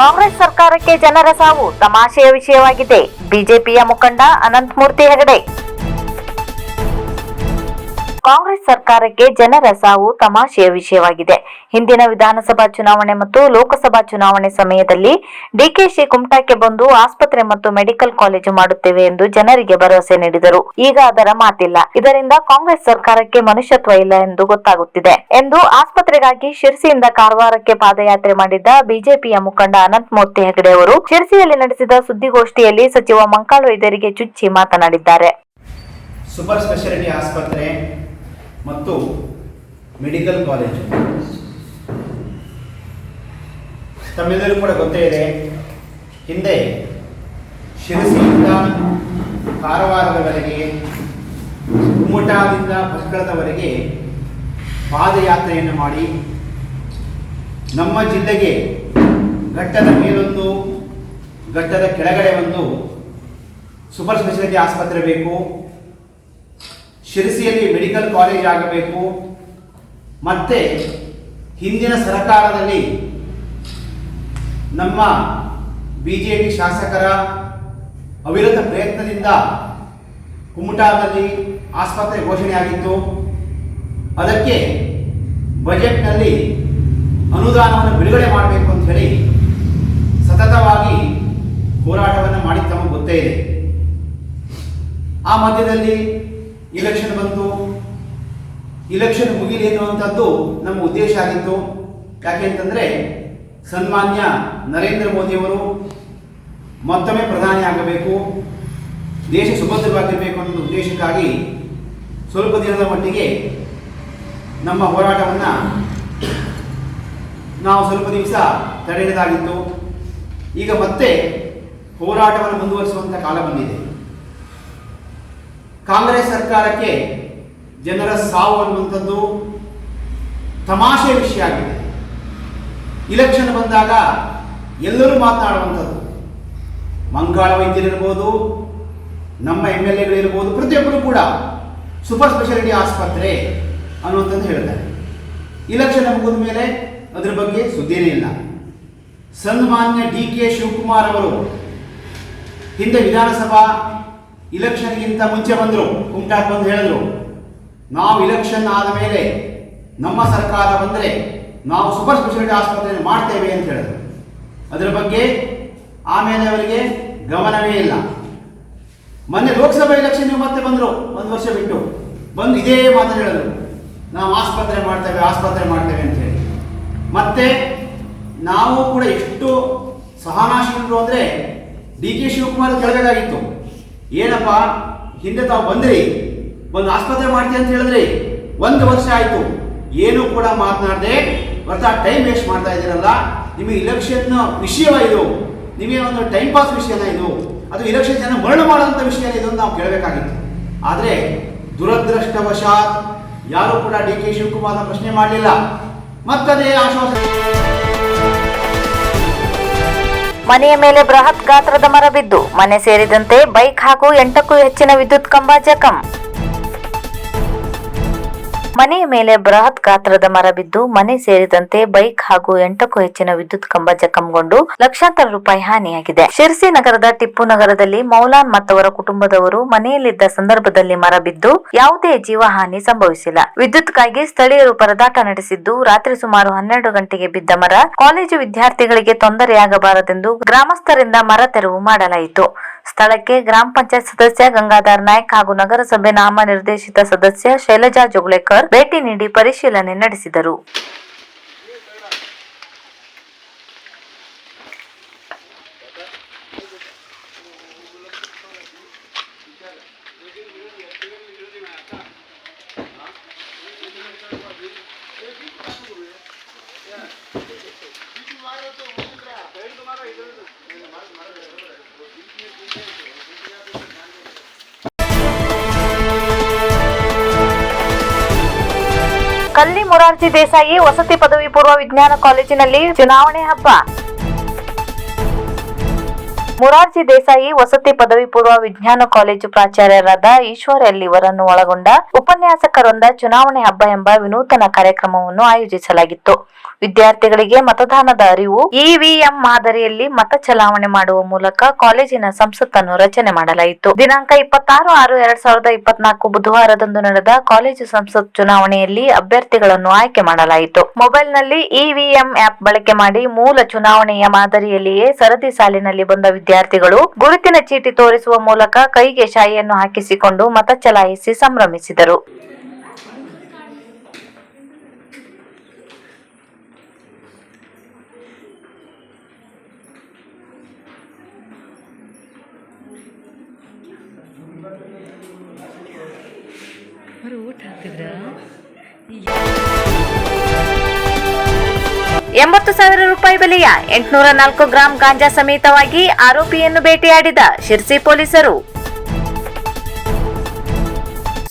ಕಾಂಗ್ರೆಸ್ ಸರ್ಕಾರಕ್ಕೆ ಜನರ ಸಾವು ತಮಾಷೆಯ ವಿಷಯವಾಗಿದೆ. ಬಿಜೆಪಿಯ ಮುಖಂಡ ಅನಂತಮೂರ್ತಿ ಹೆಗಡೆ ಕಾಂಗ್ರೆಸ್ ಸರ್ಕಾರಕ್ಕೆ ಜನರ ಸಾವು ತಮಾಷೆಯ ವಿಷಯವಾಗಿದೆ. ಹಿಂದಿನ ವಿಧಾನಸಭಾ ಚುನಾವಣೆ ಮತ್ತು ಲೋಕಸಭಾ ಚುನಾವಣೆ ಸಮಯದಲ್ಲಿ ಡಿಕೆಶಿ ಕುಮಟಾಕ್ಕೆ ಬಂದು ಆಸ್ಪತ್ರೆ ಮತ್ತು ಮೆಡಿಕಲ್ ಕಾಲೇಜು ಮಾಡುತ್ತೇವೆ ಎಂದು ಜನರಿಗೆ ಭರವಸೆ ನೀಡಿದರು. ಈಗ ಅದರ ಮಾತಿಲ್ಲ. ಇದರಿಂದ ಕಾಂಗ್ರೆಸ್ ಸರ್ಕಾರಕ್ಕೆ ಮನುಷ್ಯತ್ವ ಇಲ್ಲ ಎಂದು ಗೊತ್ತಾಗುತ್ತಿದೆ ಎಂದು ಆಸ್ಪತ್ರೆಗಾಗಿ ಶಿರ್ಸಿಯಿಂದ ಕಾರವಾರಕ್ಕೆ ಪಾದಯಾತ್ರೆ ಮಾಡಿದ್ದ ಬಿಜೆಪಿಯ ಮುಖಂಡ ಅನಂತಮೂರ್ತಿ ಹೆಗಡೆ ಅವರು ಶಿರ್ಸಿಯಲ್ಲಿ ನಡೆಸಿದ ಸುದ್ದಿಗೋಷ್ಠಿಯಲ್ಲಿ ಸಚಿವ ಮಂಕಾಳು ವೈದ್ಯರಿಗೆ ಚುಚ್ಚಿ ಮಾತನಾಡಿದ್ದಾರೆ. ಸೂಪರ್ ಸ್ಪೆಷಾಲಿಟಿ ಆಸ್ಪತ್ರೆ ಮತ್ತು ಮೆಡಿಕಲ್ ಕಾಲೇಜು ತಮ್ಮೆಲ್ಲರೂ ಕೂಡ ಗೊತ್ತೇ ಇದೆ, ಹಿಂದೆ ಶಿರಸಿಯಿಂದ ಕಾರವಾರದವರೆಗೆ ಕುಮ್ಮಟಾದಿಂದ ಭಟ್ಕಳದವರೆಗೆ ಪಾದಯಾತ್ರೆಯನ್ನು ಮಾಡಿ ನಮ್ಮ ಜಿಲ್ಲೆಗೆ ಘಟ್ಟದ ಮೇಲೊಂದು, ಘಟ್ಟದ ಕೆಳಗಡೆ ಒಂದು ಸೂಪರ್ ಸ್ಪೆಷಾಲಿಟಿ ಆಸ್ಪತ್ರೆ ಬೇಕು. ಶಿರಸಿಯಲ್ಲಿ ಮೆಡಿಕಲ್ ಕಾಲೇಜ್ ಆಗಬೇಕು. ಮತ್ತೆ ಹಿಂದಿನ ಸರ್ಕಾರದಲ್ಲಿ ನಮ್ಮ ಬಿ ಜೆ ಪಿ ಶಾಸಕರ ಅವಿರತ ಪ್ರಯತ್ನದಿಂದ ಕುಮಟಾದಲ್ಲಿ ಆಸ್ಪತ್ರೆ ಘೋಷಣೆಯಾಗಿತ್ತು ಅದಕ್ಕೆ ಬಜೆಟ್ನಲ್ಲಿ ಅನುದಾನವನ್ನು ಬಿಡುಗಡೆ ಮಾಡಬೇಕು ಅಂತ ಹೇಳಿ ಸತತವಾಗಿ ಹೋರಾಟವನ್ನು ಮಾಡಿ ಗೊತ್ತೇ ಇದೆ. ಆ ಮಧ್ಯದಲ್ಲಿ ಇಲೆಕ್ಷನ್ ಬಂತು. ಇಲೆಕ್ಷನ್ ಮುಗಿಲಿ ಅನ್ನುವಂಥದ್ದು ನಮ್ಮ ಉದ್ದೇಶ ಆಗಿತ್ತು. ಯಾಕೆ ಅಂತಂದರೆ ಸನ್ಮಾನ್ಯ ನರೇಂದ್ರ ಮೋದಿಯವರು ಮತ್ತೊಮ್ಮೆ ಪ್ರಧಾನಿ ಆಗಬೇಕು. ದೇಶ ಸುಭದ್ರವಾಗಿರಬೇಕು ಅನ್ನೋ ಉದ್ದೇಶಕ್ಕಾಗಿ ಸ್ವಲ್ಪ ದಿನದ ಮಟ್ಟಿಗೆ ನಮ್ಮ ಹೋರಾಟವನ್ನು ನಾವು ಸ್ವಲ್ಪ ದಿವಸ ತಡೆಯದಾಗಿತ್ತು ಈಗ ಮತ್ತೆ ಹೋರಾಟವನ್ನು ಮುಂದುವರಿಸುವಂಥ ಕಾಲ ಬಂದಿದೆ. ಕಾಂಗ್ರೆಸ್ ಸರ್ಕಾರಕ್ಕೆ ಜನರ ಸಾವು ಅನ್ನುವಂಥದ್ದು ತಮಾಷೆ ವಿಷಯ ಆಗಿದೆ. ಇಲೆಕ್ಷನ್ ಬಂದಾಗ ಎಲ್ಲರೂ ಮಾತನಾಡುವಂಥದ್ದು. ಮಂಗಾಳ ವೈದ್ಯರಿರ್ಬೋದು, ನಮ್ಮ ಎಂ ಎಲ್ ಎಗಳಿರ್ಬೋದು, ಪ್ರತಿಯೊಬ್ಬರು ಕೂಡ ಸೂಪರ್ ಸ್ಪೆಷಾಲಿಟಿ ಆಸ್ಪತ್ರೆ ಅನ್ನುವಂಥದ್ದು ಹೇಳ್ತಾರೆ. ಇಲೆಕ್ಷನ್ ಮುಗಿದ ಮೇಲೆ ಅದರ ಬಗ್ಗೆ ಸುದ್ದಿನೇ ಇಲ್ಲ. ಸನ್ಮಾನ್ಯ ಡಿ ಕೆ ಶಿವಕುಮಾರ್ ಅವರು ಹಿಂದೆ ವಿಧಾನಸಭಾ ಇಲೆಕ್ಷನ್ಗಿಂತ ಮುಂಚೆ ಬಂದರು. ಕುಮಟಾಕ್ ಬಂದು ಹೇಳಿದ್ರು, ನಾವು ಇಲೆಕ್ಷನ್ ಆದ ಮೇಲೆ ನಮ್ಮ ಸರ್ಕಾರ ಬಂದರೆ ನಾವು ಸೂಪರ್ ಸ್ಪೆಷಾಲಿಟಿ ಆಸ್ಪತ್ರೆಯನ್ನು ಮಾಡ್ತೇವೆ ಅಂತ ಹೇಳಿದ್ರು. ಅದರ ಬಗ್ಗೆ ಆಮೇಲೆ ಅವರಿಗೆ ಗಮನವೇ ಇಲ್ಲ. ಮೊನ್ನೆ ಲೋಕಸಭಾ ಇಲೆಕ್ಷನ್ ನೀವು ಮತ್ತೆ ಬಂದರು, ಒಂದು ವರ್ಷ ಬಿಟ್ಟು. ಬಂದು ಇದೇ ಮಾತು ಹೇಳಿದ್ರು. ನಾವು ಆಸ್ಪತ್ರೆ ಮಾಡ್ತೇವೆ ಆಸ್ಪತ್ರೆ ಮಾಡ್ತೇವೆ ಅಂತ ಹೇಳಿ. ಮತ್ತೆ ನಾವು ಕೂಡ ಎಷ್ಟು ಸಹನಾಶಿಗಳು ಅಂದರೆ ಡಿ ಕೆ ಶಿವಕುಮಾರ್ ಕೇಳಬೇಕಾಗಿತ್ತು ಏನಪ್ಪ, ಹಿಂದೆ ತಾವು ಬಂದ್ರಿ ಒಂದು ಆಸ್ಪತ್ರೆ ಮಾಡ್ತೀವಿ ಅಂತ ಹೇಳಿದ್ರಿ, ಒಂದು ವರ್ಷ ಆಯಿತು, ಏನೂ ಕೂಡ ಮಾತನಾಡದೆ, ಬರ್ತಾ ಟೈಮ್ ವೇಸ್ಟ್ ಮಾಡ್ತಾ ಇದ್ದೀರಲ್ಲ, ನಿಮಗೆ ಇಲೆಕ್ಷನ್ ವಿಷಯವ ಇದು, ನಿಮಗೆ ಒಂದು ಟೈಮ್ ಪಾಸ್ ವಿಷಯನ ಇದು, ಅದು ಇಲೆಕ್ಷನ್ ಜನ ಮರಣ ಮಾಡುವಂಥ ವಿಷಯ ಇದು ಅಂತ ನಾವು ಕೇಳಬೇಕಾಗಿತ್ತು. ಆದರೆ, ದುರದೃಷ್ಟವಶಾತ್ ಯಾರು ಕೂಡ ಡಿ ಕೆ ಶಿವಕುಮಾರ್ ಪ್ರಶ್ನೆ ಮಾಡಲಿಲ್ಲ. ಮತ್ತದೇ ಆಶ್ವಾಸನೆ. ಮನೆಯ ಮೇಲೆ ಬೃಹತ್ ಗಾತ್ರದ ಮರ ಬಿದ್ದು ಮನೆ ಸೇರಿದಂತೆ ಬೈಕ್ ಹಾಗೂ ಎಂಟಕ್ಕೂ ಹೆಚ್ಚಿನ ವಿದ್ಯುತ್ ಕಂಬ ಜಖಂ. ಮನೆಯ ಮೇಲೆ ಬೃಹತ್ ಗಾತ್ರದ ಮರ ಬಿದ್ದು ಮನೆ ಸೇರಿದಂತೆ ಬೈಕ್ ಹಾಗೂ ಎಂಟಕ್ಕೂ ಹೆಚ್ಚಿನ ವಿದ್ಯುತ್ ಕಂಬ ಜಖಂಗೊಂಡು ಲಕ್ಷಾಂತರ ರೂಪಾಯಿ ಹಾನಿಯಾಗಿದೆ. ಶಿರ್ಸಿ ನಗರದ ಟಿಪ್ಪು ನಗರದಲ್ಲಿ ಮೌಲಾನ್ ಮತ್ತವರ ಕುಟುಂಬದವರು ಮನೆಯಲ್ಲಿದ್ದ ಸಂದರ್ಭದಲ್ಲಿ ಮರ ಬಿದ್ದು ಯಾವುದೇ ಜೀವಹಾನಿ ಸಂಭವಿಸಿಲ್ಲ. ವಿದ್ಯುತ್ಗಾಗಿ ಸ್ಥಳೀಯರು ಪರದಾಟ ನಡೆಸಿದ್ದು ರಾತ್ರಿ ಸುಮಾರು ಹನ್ನೆರಡು ಗಂಟೆಗೆ ಬಿದ್ದ ಮರ ಕಾಲೇಜು ವಿದ್ಯಾರ್ಥಿಗಳಿಗೆ ತೊಂದರೆಯಾಗಬಾರದೆಂದು ಗ್ರಾಮಸ್ಥರಿಂದ ಮರ ತೆರವು ಮಾಡಲಾಯಿತು. ಸ್ಥಳಕ್ಕೆ ಗ್ರಾಮ ಪಂಚಾಯತ್ ಸದಸ್ಯ ಗಂಗಾಧರ್ ನಾಯ್ಕ್ ಹಾಗೂ ನಗರಸಭೆ ನಾಮ ನಿರ್ದೇಶಿತ ಸದಸ್ಯ ಶೈಲಜಾ ಜೋಗ್ಲೇಕರ್ ಭೇಟಿ ನೀಡಿ ಪರಿಶೀಲನೆ ನಡೆಸಿದರು. ಕಲ್ಲಿ ಮೊರಾರ್ಜಿ ದೇಸಾಯಿ ವಸತಿ ಪದವಿ ಪೂರ್ವ ವಿಜ್ಞಾನ ಕಾಲೇಜಿನಲ್ಲಿ ಚುನಾವಣೆ ಹಬ್ಬ. ಮೊರಾರ್ಜಿ ದೇಸಾಯಿ ವಸತಿ ಪದವಿ ಪೂರ್ವ ವಿಜ್ಞಾನ ಕಾಲೇಜು ಪ್ರಾಚಾರ್ಯರಾದ ಈಶ್ವರ್ ಎಲ್ ಇವರನ್ನು ಒಳಗೊಂಡ ಉಪನ್ಯಾಸಕರೊಂದ ಚುನಾವಣೆ ಹಬ್ಬ ಎಂಬ ವಿನೂತನ ಕಾರ್ಯಕ್ರಮವನ್ನು ಆಯೋಜಿಸಲಾಗಿತ್ತು. ವಿದ್ಯಾರ್ಥಿಗಳಿಗೆ ಮತದಾನದ ಅರಿವು ಇವಿಎಂ ಮಾದರಿಯಲ್ಲಿ ಮತ ಚಲಾವಣೆ ಮಾಡುವ ಮೂಲಕ ಕಾಲೇಜಿನ ಸಂಸತ್ತನ್ನು ರಚನೆ ಮಾಡಲಾಯಿತು. ದಿನಾಂಕ ಇಪ್ಪತ್ತಾರು ಆರು ಎರಡ್ ಸಾವಿರದ ಇಪ್ಪತ್ನಾಲ್ಕು ಬುಧವಾರದಂದು ನಡೆದ ಕಾಲೇಜು ಸಂಸತ್ ಚುನಾವಣೆಯಲ್ಲಿ ಅಭ್ಯರ್ಥಿಗಳನ್ನು ಆಯ್ಕೆ ಮಾಡಲಾಯಿತು. ಮೊಬೈಲ್ನಲ್ಲಿ ಇವಿಎಂ ಆಪ್ ಬಳಕೆ ಮಾಡಿ ಮೂಲ ಚುನಾವಣೆಯ ಮಾದರಿಯಲ್ಲಿಯೇ ಸರದಿ ಸಾಲಿನಲ್ಲಿ ಬಂದ ವಿದ್ಯಾರ್ಥಿಗಳು ಗುರುತಿನ ಚೀಟಿ ತೋರಿಸುವ ಮೂಲಕ ಕೈಗೆ ಶಾಯಿಯನ್ನು ಹಾಕಿಸಿಕೊಂಡು ಮತ ಚಲಾಯಿಸಿ ಸಂಭ್ರಮಿಸಿದರು. ಅವರು ಊಟ ಎಂಬತ್ತು ಸಾವಿರ ರೂಪಾಯಿ ಬೆಲೆಯ ಎಂಟುನೂರ ನಾಲ್ಕು ಗ್ರಾಂ ಗಾಂಜಾ ಸಮೇತವಾಗಿ ಆರೋಪಿಯನ್ನು ಭೇಟಿಯಾಡಿದ ಶಿರ್ಸಿ ಪೊಲೀಸರು.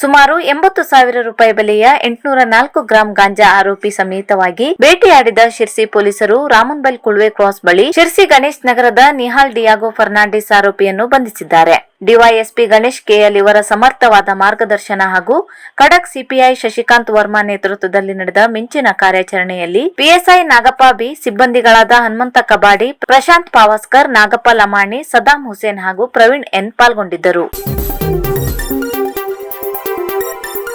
ಸುಮಾರು ಎಂಬತ್ತು ಸಾವಿರ ರೂಪಾಯಿ ಬೆಲೆಯ ಎಂಟುನೂರ ನಾಲ್ಕು ಗ್ರಾಂ ಗಾಂಜಾ ಆರೋಪಿ ಸಮೇತವಾಗಿ ಭೇಟಿಯಾಡಿದ ಶಿರ್ಸಿ ಪೊಲೀಸರು ರಾಮನ್ಬಲ್ ಕುಳ್ವೆ ಕ್ರಾಸ್ ಬಳಿ ಶಿರ್ಸಿ ಗಣೇಶ್ ನಗರದ ನಿಹಾಲ್ ಡಿಯಾಗೋ ಫರ್ನಾಂಡಿಸ್ ಆರೋಪಿಯನ್ನು ಬಂಧಿಸಿದ್ದಾರೆ. ಡಿವೈಎಸ್ಪಿ ಗಣೇಶ್ ಕೆಎಲ್ ಇವರ ಸಮರ್ಥವಾದ ಮಾರ್ಗದರ್ಶನ ಹಾಗೂ ಖಡಕ್ ಸಿಪಿಐ ಶಶಿಕಾಂತ್ ವರ್ಮಾ ನೇತೃತ್ವದಲ್ಲಿ ನಡೆದ ಮಿಂಚಿನ ಕಾರ್ಯಾಚರಣೆಯಲ್ಲಿ ಪಿಎಸ್ಐ ನಾಗಪ್ಪ ಬಿ, ಸಿಬ್ಬಂದಿಗಳಾದ ಹನುಮಂತ ಕಬಾಡಿ, ಪ್ರಶಾಂತ್ ಪಾವಸ್ಕರ್, ನಾಗಪ್ಪ ಲಮಾಣಿ ಸದಾಂ ಹುಸೇನ್ ಹಾಗೂ ಪ್ರವೀಣ್ ಎನ್ ಪಾಲ್ಗೊಂಡಿದ್ದರು.